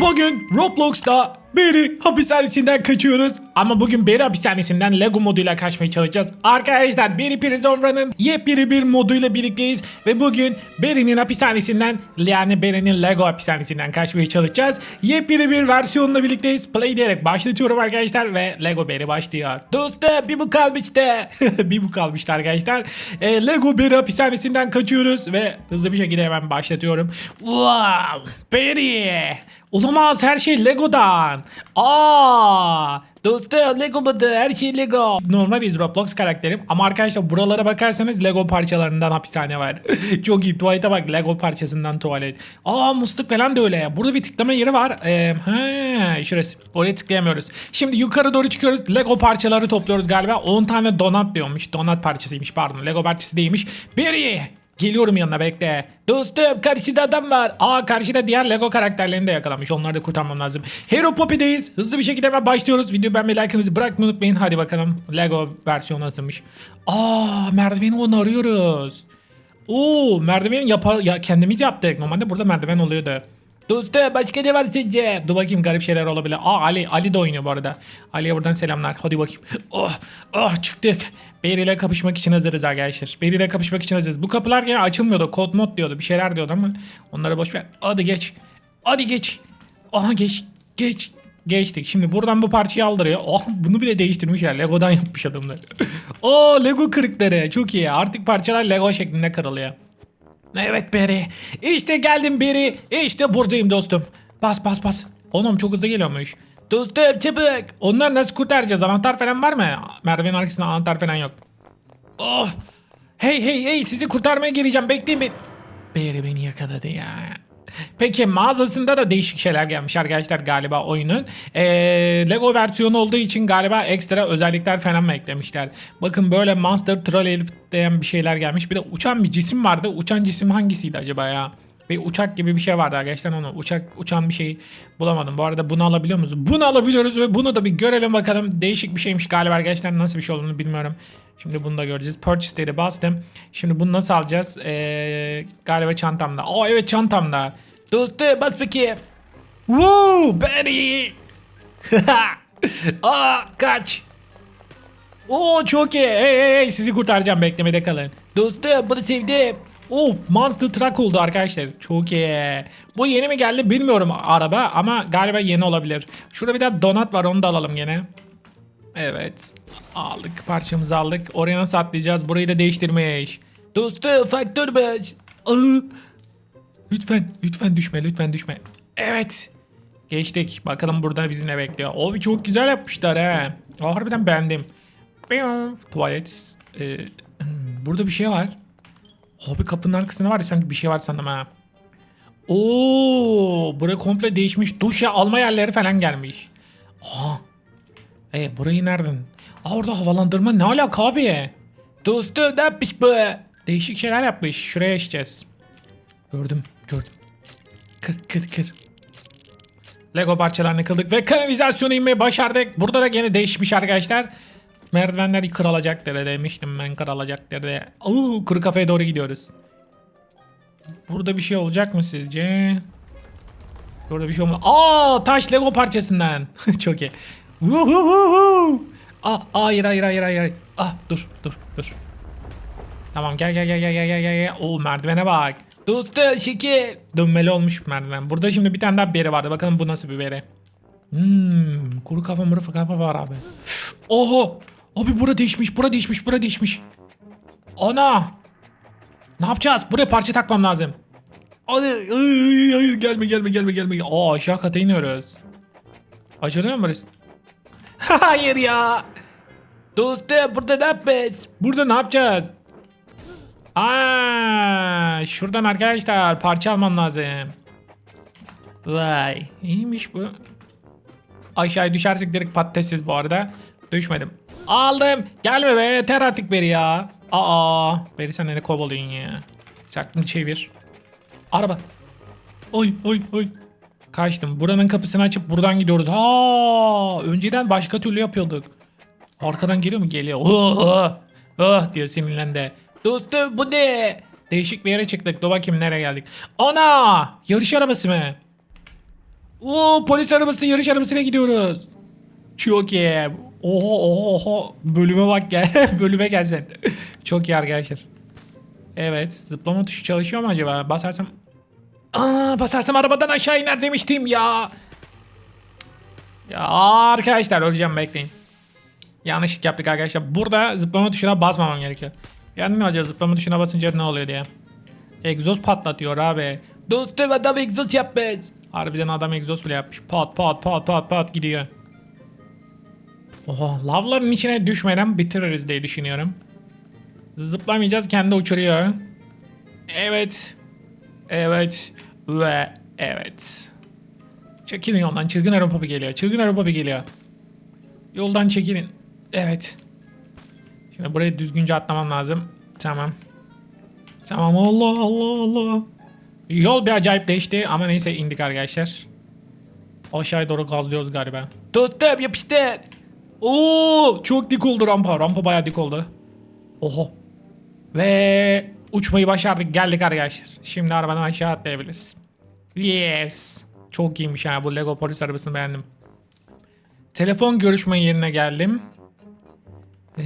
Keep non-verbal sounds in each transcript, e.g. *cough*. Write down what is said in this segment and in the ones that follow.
Bugün Roblox'ta Berry hapishanesinden kaçıyoruz. Ama bugün Berry hapishanesinden Lego moduyla kaçmaya çalışacağız. Arkadaşlar Berry Prison Run'ın yepyeni bir moduyla birlikteyiz. Ve bugün Berry'nin hapishanesinden yani Berry'nin Lego hapishanesinden kaçmaya çalışacağız. Yepyeni bir versiyonla birlikteyiz. Play diyerek başlatıyorum arkadaşlar ve Lego Berry başlıyor. Dostum bir bu kalmıştı. *laughs* bir bu kalmıştı arkadaşlar. Ee, Lego Berry hapishanesinden kaçıyoruz ve hızlı bir şekilde hemen başlatıyorum. Wow! Berry! Olamaz her şey Lego'dan. Aa! Dostum Lego mıdır? Her şey Lego. Normal iz Roblox karakterim ama arkadaşlar buralara bakarsanız Lego parçalarından hapishane var. *laughs* Çok iyi. Tuvalete bak Lego parçasından tuvalet. Aa musluk falan da öyle. Burada bir tıklama yeri var. Ee, he, şurası. Oraya tıklayamıyoruz. Şimdi yukarı doğru çıkıyoruz. Lego parçaları topluyoruz galiba. 10 tane donat diyormuş. Donat parçasıymış pardon. Lego parçası değilmiş. Biri. Geliyorum yanına bekle. Dostum karşıda adam var. Aa karşıda diğer Lego karakterlerini de yakalamış. Onları da kurtarmam lazım. Hero Poppy'deyiz. Hızlı bir şekilde hemen başlıyoruz. Video beğenmeyi like'ınızı bırakmayı unutmayın. Hadi bakalım. Lego versiyonu nasılmış. Aa merdiveni onu arıyoruz. Oo merdiveni yapar ya kendimiz yaptık. Normalde burada merdiven oluyordu. Dostum başka ne var sizce? Dur bakayım garip şeyler olabilir. Aa Ali Ali de oynuyor bu arada. Ali'ye buradan selamlar. Hadi bakayım. Oh oh çıktık. Beri ile kapışmak için hazırız arkadaşlar. Beri ile kapışmak için hazırız. Bu kapılar gene açılmıyordu. Kod mod diyordu. Bir şeyler diyordu ama onları boş ver. Hadi geç. Hadi geç. Aha geç. Geç. Geçtik. Şimdi buradan bu parçayı aldırıyor. Oh bunu bile değiştirmişler. Lego'dan yapmış adamlar. *laughs* Oo Lego kırıkları. Çok iyi. Artık parçalar Lego şeklinde kırılıyor. Evet Beri. İşte geldim Beri. İşte buradayım dostum. Bas bas bas. Oğlum çok hızlı geliyormuş. Dostum çabuk. Onları nasıl kurtaracağız? Anahtar falan var mı? Merdivenin arkasında anahtar falan yok. Oh. Hey hey hey sizi kurtarmaya geleceğim. Bekleyin beni. Beri beni yakaladı ya. Peki mağazasında da değişik şeyler gelmiş arkadaşlar galiba oyunun. Ee, Lego versiyonu olduğu için galiba ekstra özellikler falan mı eklemişler? Bakın böyle Monster Troll Elf diyen bir şeyler gelmiş. Bir de uçan bir cisim vardı. Uçan cisim hangisiydi acaba ya? Bir uçak gibi bir şey vardı arkadaşlar onu. Uçak uçan bir şey bulamadım. Bu arada bunu alabiliyor muyuz? Bunu alabiliyoruz ve bunu da bir görelim bakalım. Değişik bir şeymiş galiba arkadaşlar. Nasıl bir şey olduğunu bilmiyorum. Şimdi bunu da göreceğiz. Purchase dedi bastım. Şimdi bunu nasıl alacağız? Ee, galiba çantamda. Aa evet çantamda. Dostum bas peki. Woo Betty. *laughs* Aa kaç. Oo çok iyi. Hey hey hey sizi kurtaracağım beklemede kalın. Dostum bunu sevdim. Of Monster Truck oldu arkadaşlar. Çok iyi. Bu yeni mi geldi bilmiyorum araba ama galiba yeni olabilir. Şurada bir tane donat var onu da alalım gene. Evet. Aldık parçamızı aldık. Oraya nasıl atlayacağız? Burayı da değiştirmiş. Dostum faktör baş. Aa. Lütfen lütfen düşme lütfen düşme. Evet. Geçtik. Bakalım burada bizi ne bekliyor. Abi çok güzel yapmışlar he. Harbiden beğendim. Tuvalet. Ee, burada bir şey var. Abi kapının arkasında var ya sanki bir şey var sandım ha. Oo, bura komple değişmiş. Duş ya alma yerleri falan gelmiş. Aa. E burayı nereden? Aa orada havalandırma ne alaka abi? Dostum ne yapmış bu? Değişik şeyler yapmış. Şuraya geçeceğiz. Gördüm gördüm. Kır kır kır. Lego parçalarını kıldık ve kanalizasyonu inmeyi başardık. Burada da gene değişmiş arkadaşlar. Merdivenler kırılacaktır demiştim ben kırılacaktır diye. Oo, kuru kafeye doğru gidiyoruz. Burada bir şey olacak mı sizce? Burada bir şey olmadı. Aa taş Lego parçasından. *laughs* Çok iyi. Vuhuhuhu. Aa, hayır hayır hayır hayır. Ah dur dur dur. Tamam gel gel gel gel gel gel gel. Oo merdivene bak. Dostu şekil. Dönmeli olmuş merdiven. Burada şimdi bir tane daha beri vardı. Bakalım bu nasıl bir beri. Hmm, kuru kafa muru kafa var abi. Oho. Abi bura değişmiş, bura değişmiş, bura değişmiş. Ana. Ne yapacağız? Buraya parça takmam lazım. Hadi, ay, hayır gelme gelme gelme gelme. Aa aşağı kata iniyoruz. Açılıyor mu burası? hayır ya. Dostum burada ne yapacağız? Burada ne yapacağız? Aa, şuradan arkadaşlar parça almam lazım. Vay iyiymiş bu. Aşağıya düşersek direkt patatessiz bu arada. Düşmedim. Aldım. Gelme be yeter artık beri ya. Aa, beri sen ne kovalıyorsun ya. Saklını çevir. Araba. Oy oy oy. Kaçtım. Buranın kapısını açıp buradan gidiyoruz. Ha, önceden başka türlü yapıyorduk. Arkadan geliyor mu? Geliyor. Oh, oh, oh diyor sinirlendi. Dostum bu ne? Değişik bir yere çıktık. Dur bakayım nereye geldik. Ana! Yarış arabası mı? Oo polis arabası yarış arabasına gidiyoruz. Çok iyi. Oho oho oho. Bölüme bak gel. *laughs* Bölüme gel sen. Çok iyi arkadaşlar. Evet zıplama tuşu çalışıyor mu acaba? Basarsam... Aa, basarsam arabadan aşağı iner demiştim ya. Ya arkadaşlar öleceğim bekleyin. Yanlışlık yaptık arkadaşlar. Burada zıplama tuşuna basmamam gerekiyor. Yani ne olacak zıplama tuşuna basınca ne oluyor diye. Egzoz patlatıyor abi. Dostum adam egzoz yapmış. Harbiden adam egzoz bile yapmış. Pat pat pat pat pat gidiyor. Oha lavların içine düşmeden bitiririz diye düşünüyorum. Zıplamayacağız kendi uçuruyor. Evet. Evet. Ve evet. Çekilin yoldan. Çılgın Avrupa geliyor. Çılgın Avrupa geliyor. Yoldan çekilin. Evet. Şimdi buraya düzgünce atlamam lazım. Tamam. Tamam Allah Allah Allah. Yol bir acayip değişti ama neyse indik arkadaşlar. Aşağıya doğru gazlıyoruz galiba. Dostum yapıştır. Oo çok dik oldu rampa. Rampa bayağı dik oldu. Oho. Ve uçmayı başardık geldik arkadaşlar. Şimdi arabadan aşağı atlayabiliriz. Yes. Çok iyiymiş ha bu Lego polis arabasını beğendim. Telefon görüşme yerine geldim. Ee,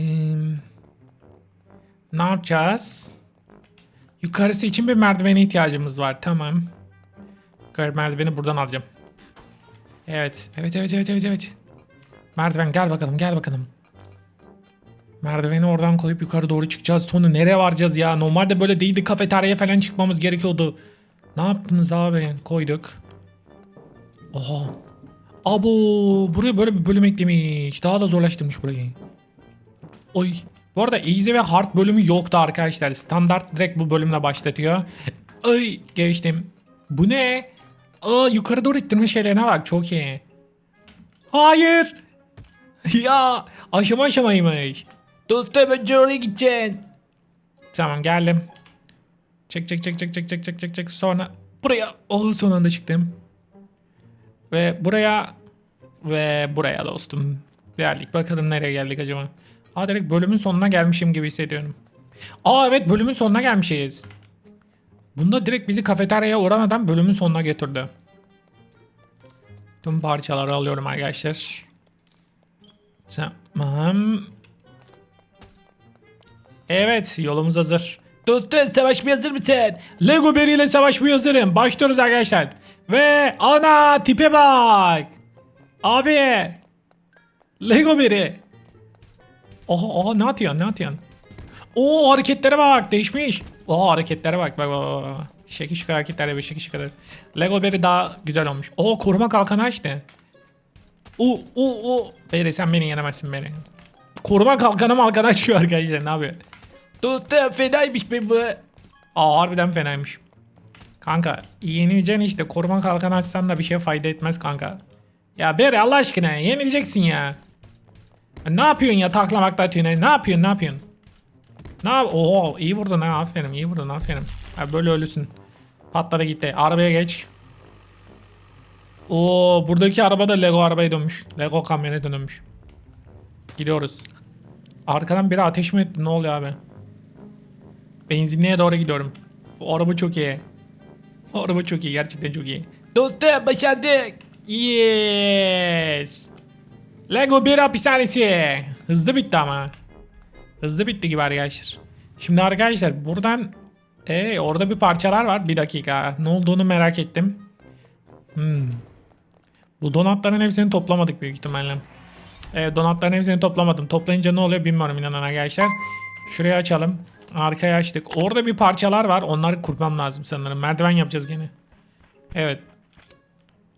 ne yapacağız? Yukarısı için bir merdivene ihtiyacımız var. Tamam. Yukarı merdiveni buradan alacağım. Evet. Evet evet evet evet evet. Merdiven gel bakalım gel bakalım. Merdiveni oradan koyup yukarı doğru çıkacağız. Sonra nereye varacağız ya? Normalde böyle değildi. Kafeteryaya falan çıkmamız gerekiyordu. Ne yaptınız abi? Koyduk. Oha. Abo buraya böyle bir bölüm eklemiş. Daha da zorlaştırmış burayı. Oy. Bu arada easy ve hard bölümü yoktu arkadaşlar. Standart direkt bu bölümle başlatıyor. Ay geçtim. Bu ne? Aa yukarı doğru ittirme şeylerine bak çok iyi. Hayır. *laughs* ya aşama aşamaymış. Dostum önce oraya gideceksin. Tamam geldim. Çek çek çek çek çek çek çek çek çek sonra buraya. Oh son anda çıktım. Ve buraya ve buraya dostum. Geldik bakalım nereye geldik acaba. Aa direkt bölümün sonuna gelmişim gibi hissediyorum. Aa evet bölümün sonuna gelmişiz. Bunda direkt bizi kafeteryaya uğramadan bölümün sonuna götürdü. Tüm parçaları alıyorum arkadaşlar. Tamam. Evet yolumuz hazır. Dostum savaşmaya hazır mısın? Lego Berry ile savaşmaya hazırım. Başlıyoruz arkadaşlar. Ve ana tipe bak. Abi. Lego Berry. Oha oha ne atıyorsun ne atıyorsun? Oo hareketlere bak değişmiş. Oo hareketlere bak bak bak. bak. Şekil şıkır hareketler bir şekil şıkır. Lego Berry daha güzel olmuş. Oo koruma kalkanı açtı. Oo oo oo. Berry sen beni yenemezsin beni. Koruma kalkanı malkanı açıyor arkadaşlar ne yapıyor? Dostum fenaymış be bu. Aa harbiden fenaymış. Kanka yenileceksin işte koruma kalkanı açsan da bir şeye fayda etmez kanka. Ya Berry Allah aşkına yenileceksin ya. Ne yapıyorsun ya taklamakta atıyorsun? Ne yapıyorsun? Ne yapıyorsun? Ne yap? Oo iyi vurdun ha aferin iyi vurdun aferin. Ha, böyle ölüsün. Patladı gitti. Arabaya geç. Oo buradaki araba da Lego arabaya dönmüş. Lego kamyonete dönmüş. Gidiyoruz. Arkadan biri ateş mi etti? Ne oluyor abi? Benzinliğe doğru gidiyorum. Bu araba çok iyi. Bu araba çok iyi. Gerçekten çok iyi. Dostum başardık. Yes. Lego bir hapishanesi. Hızlı bitti ama. Hızlı bitti gibi arkadaşlar. Şimdi arkadaşlar buradan ee, orada bir parçalar var. Bir dakika. Ne olduğunu merak ettim. Hmm. Bu donatların hepsini toplamadık büyük ihtimalle. Evet donatların hepsini toplamadım. Toplayınca ne oluyor bilmiyorum inanan arkadaşlar. Şurayı açalım. Arkaya açtık. Orada bir parçalar var. Onları kurmam lazım sanırım. Merdiven yapacağız gene. Evet.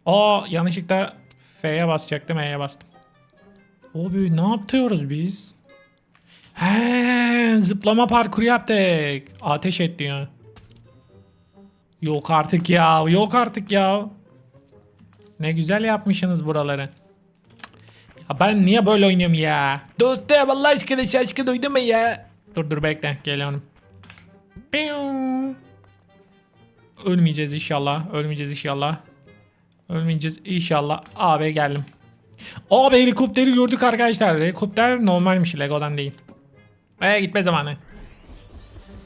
Aa yanlışlıkla F'ye basacaktım. E'ye bastım. Abi ne yapıyoruz biz? He, zıplama parkuru yaptık. Ateş et diyor. Yok artık ya. Yok artık ya. Ne güzel yapmışsınız buraları. Ya ben niye böyle oynuyorum ya? Dostum Allah aşkına şaşkın uydurma ya. Dur dur bekle geliyorum. Ölmeyeceğiz inşallah. Ölmeyeceğiz inşallah. Ölmeyeceğiz inşallah. Abi geldim. Abi helikopteri gördük arkadaşlar. Helikopter normalmiş Lego'dan değil. Ee gitme zamanı.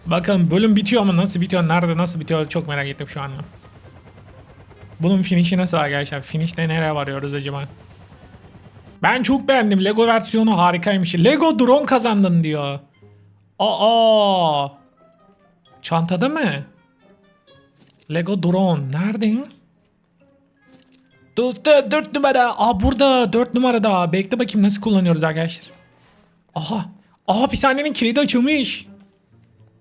Bakın bölüm bitiyor ama nasıl bitiyor, nerede nasıl bitiyor çok merak ettim şu anda. Bunun finişi nasıl arkadaşlar? Finişte nereye varıyoruz acaba? Ben çok beğendim. Lego versiyonu harikaymış. Lego drone kazandın diyor. Aa! Çantada mı? Lego drone. Nerede? Dosta 4 numara. Aa burada 4 numarada. Bekle bakayım nasıl kullanıyoruz arkadaşlar. Aha. Aha hapishanenin kilidi açılmış.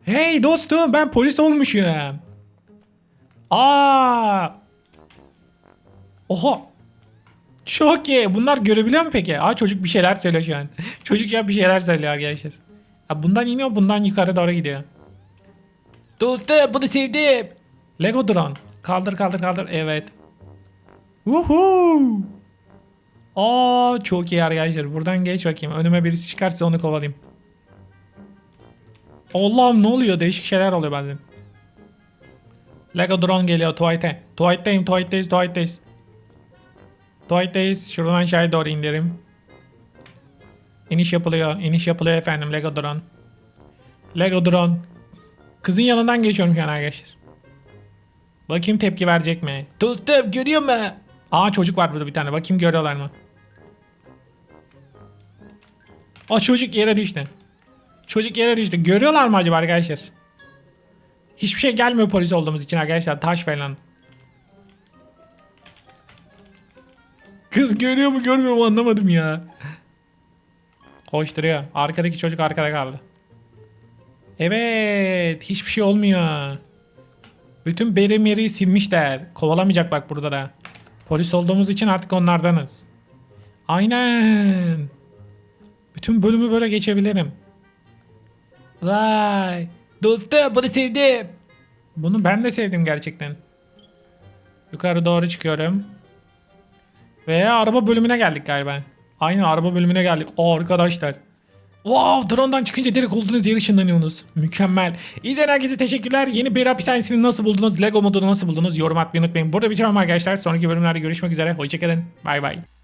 Hey dostum ben polis olmuşum. Aa. Oha. Çok iyi. Bunlar görebiliyor mu peki? Aa çocuk bir şeyler söylüyor şu çocuk ya bir şeyler söylüyor arkadaşlar. Ya bundan iniyor bundan yukarı doğru gidiyor. Dostum bunu sevdim. Lego drone. Kaldır kaldır kaldır. Evet. Woohoo. Aa çok iyi arkadaşlar. Buradan geç bakayım. Önüme birisi çıkarsa onu kovalayayım. Allah'ım ne oluyor? Değişik şeyler oluyor bazen. Lego drone geliyor tuvalete. Tuvaletteyim, tuvaletteyiz, tuvaletteyiz. Tuvaletteyiz. Şuradan aşağıya doğru indirim. İniş yapılıyor, iniş yapılıyor efendim Lego drone. Lego drone. Kızın yanından geçiyorum şu an arkadaşlar. Bakayım tepki verecek mi? Dostum görüyor mu? Aa çocuk var burada bir tane. Bakayım görüyorlar mı? O çocuk yere düştü. Çocuk yere düştü. Görüyorlar mı acaba arkadaşlar? Hiçbir şey gelmiyor polis olduğumuz için arkadaşlar. Taş falan. Kız görüyor mu görmüyor mu anlamadım ya. Koşturuyor. Arkadaki çocuk arkada kaldı. Evet. Hiçbir şey olmuyor. Bütün beri meri silmişler. Kovalamayacak bak burada da. Polis olduğumuz için artık onlardanız. Aynen. Bütün bölümü böyle geçebilirim. Vay. Dostum bunu sevdim. Bunu ben de sevdim gerçekten. Yukarı doğru çıkıyorum. Ve araba bölümüne geldik galiba. Aynen araba bölümüne geldik. Aa, arkadaşlar. Wow drone'dan çıkınca direkt olduğunuz yere ışınlanıyorsunuz. Mükemmel. İzleyen herkese teşekkürler. Yeni bir hapishanesini nasıl buldunuz? Lego modunu nasıl buldunuz? Yorum atmayı unutmayın. Burada bitiriyorum arkadaşlar. Sonraki bölümlerde görüşmek üzere. Hoşçakalın. Bay bay.